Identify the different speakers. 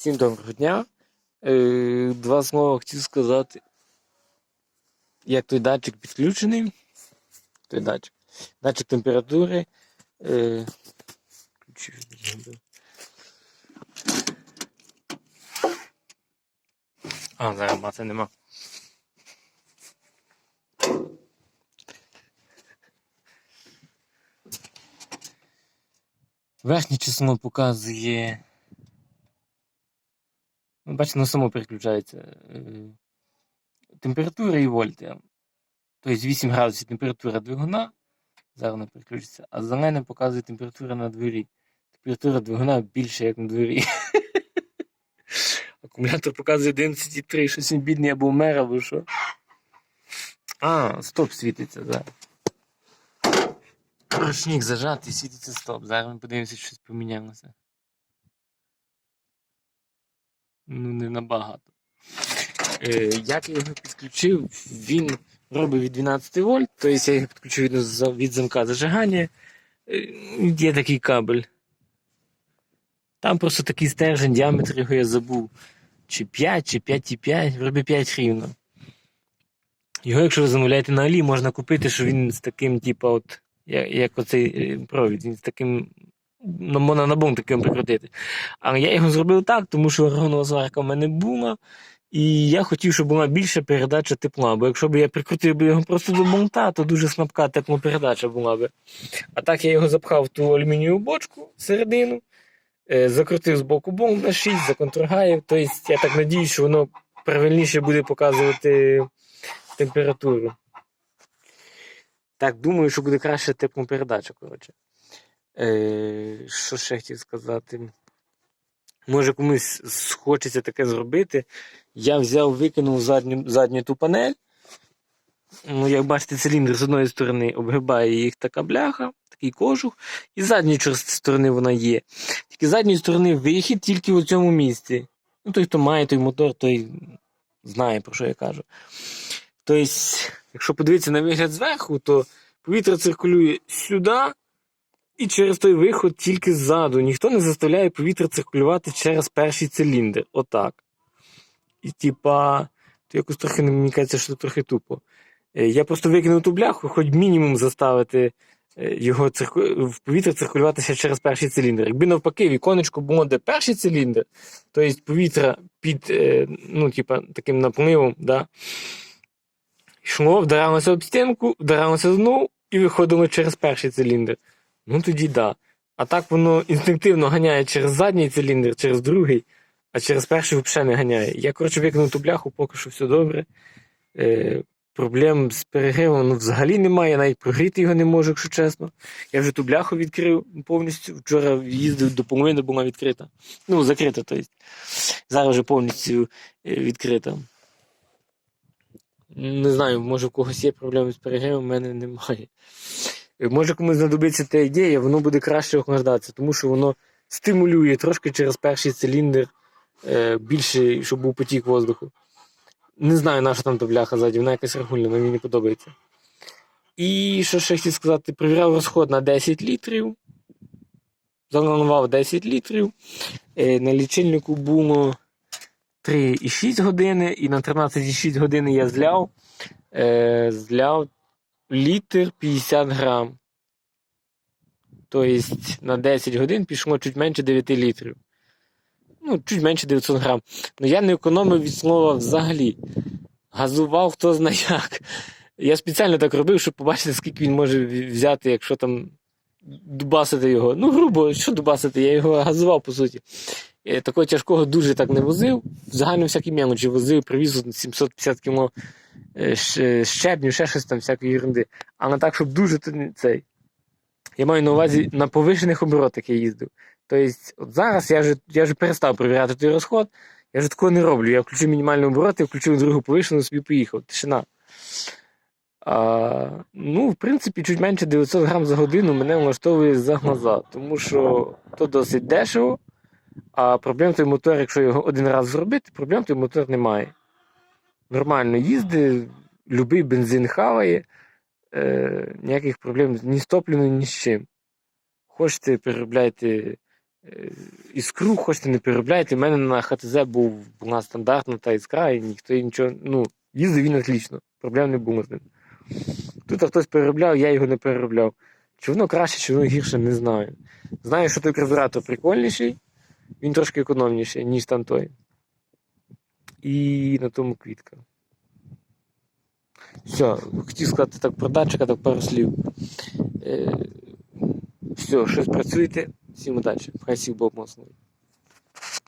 Speaker 1: Всім доброго дня. Е, Два слова хотів сказати. Як той датчик підключений. Той датчик. Датчик температури. Е. А, зараз мати нема. Верхнє число показує. Ну, Бачите, воно само переключається. Е, Температура і вольти. Тобто 8 градусів температура двигуна. Зараз вона переключиться. А зелене показує температура на дворі. Температура двигуна більше, як на дворі. Акумулятор показує 11,3, щось він бідний або вмер, або що. А, стоп світиться, зараз. Ручник зажатий, світиться стоп. Зараз ми подивимося, що щось помінялося. Ну, не набагато. Е, як я його підключив, він робить від 12 вольт, тобто я його підключив від, від замка зажигання. Е, Є такий кабель. Там просто такий стержень, діаметр його я забув. Чи 5, чи 5,5, робить 5 рівно. Його, якщо ви замовляєте на Алі, можна купити, що він з таким, типу, от, як, як оцей е, провід, він з таким. Можна на бум таким прикрутити. А я його зробив так, тому що органова зварка в мене була, і я хотів, щоб була більша передача тепла. Бо якщо б я прикрутив би його просто до болта, то дуже слабка теплопередача була би. А так я його запхав в ту алюмінієву бочку всередину, е, закрутив з боку болт на 6, законтргаїв. Тобто я так надіюсь, що воно правильніше буде показувати температуру. Так, думаю, що буде краще теплопередача, коротше. Е, що ще хотів сказати? Може комусь хочеться таке зробити. Я взяв, викинув задню, задню ту панель. Ну, як бачите, циліндр з одної сторони обгибає їх така бляха, такий кожух, і з задньої сторони вона є. Тільки з задньої сторони вихід тільки в цьому місці. Ну, той, хто має той мотор, той знає, про що я кажу. Тобто, якщо подивитися на вигляд зверху, то повітря циркулює сюди, і через той виход тільки ззаду. Ніхто не заставляє повітря циркулювати через перший циліндр. Отак. І типа, то якось трохи мені кажеться, що це трохи тупо. Е, Я просто викинув ту бляху, хоч мінімум заставити е, його цирку... в повітря циркулюватися через перший циліндр. Якби навпаки, віконечко було де перший циліндр, то є повітря під е, ну, типа, таким напливом, да, йшло, вдаралося об стінку, вдаралося знову і виходило через перший циліндр. Ну тоді да. А так воно інстинктивно ганяє через задній циліндр, через другий, а через перший взагалі не ганяє. Я, коротше, викинув ту бляху, поки що все добре. Е, проблем з перегрівом ну, взагалі немає, я навіть прогріти його не можу, якщо чесно. Я вже ту бляху відкрив повністю. Вчора їздив до половини, була відкрита. Ну, закрита, тобто. Зараз вже повністю е, відкрита. Не знаю, може в когось є проблеми з перегрівом, в мене немає. Е, Може комусь знадобиться та ідея, воно буде краще охлаждатися, тому що воно стимулює трошки через перший циліндр е, більше, щоб був потік воздуху. Не знаю, на що там та бляха ззаді, вона якась регульна, мені не подобається. І що ще хотів сказати, перевіряв розход на 10 літрів. Запланував 10 літрів. Е, на лічильнику було 3,6 години, і на 13,6 години я зляв. Зляв літр 50 грам. Тобто на 10 годин пішло чуть менше 9 літрів. Ну, чуть менше 900 грам. Ну я не економив від слова взагалі. Газував хто зна як. Я спеціально так робив, щоб побачити, скільки він може взяти, якщо там дубасити його. Ну, грубо, що дубасити, я його газував, по суті. Е, Такого тяжкого дуже так не возив. Загально всякі мелочі возив, привіз 750 кг е, щ- щебню, ще щось там, всякої ерунди. А не так, щоб дуже цей. Я маю на увазі на повишених оборотах я їздив. Тобто, от зараз я вже, я вже перестав перевіряти той розход, я вже такого не роблю. Я включив мінімальні обороти, включив другу повишену, собі поїхав. Тишина. А, ну, в принципі, чуть менше 900 грам за годину мене влаштовує за глаза, тому що то досить дешево, а проблем той мотор, якщо його один раз зробити, проблем той мотор немає. Нормально їздить, любий бензин хаває, е, ніяких проблем ні з топливом, ні з чим. Хочете, переробляйте Е, Іскру хочете не переробляйте. У мене на ХТЗ був, була стандартна та іскра, і ніхто нічого. Ну, їздив він отлично, проблем не було з ним. Тут хтось переробляв, я його не переробляв. Чи воно краще, чи воно гірше, не знаю. Знаю, що той карбюратор прикольніший, він трошки економніший, ніж там той. І на тому квітка. Все, хотів сказати так про датчика, так пару слів. Е, все, щось працюєте, всім удачі. Хай всіх Бог мocний.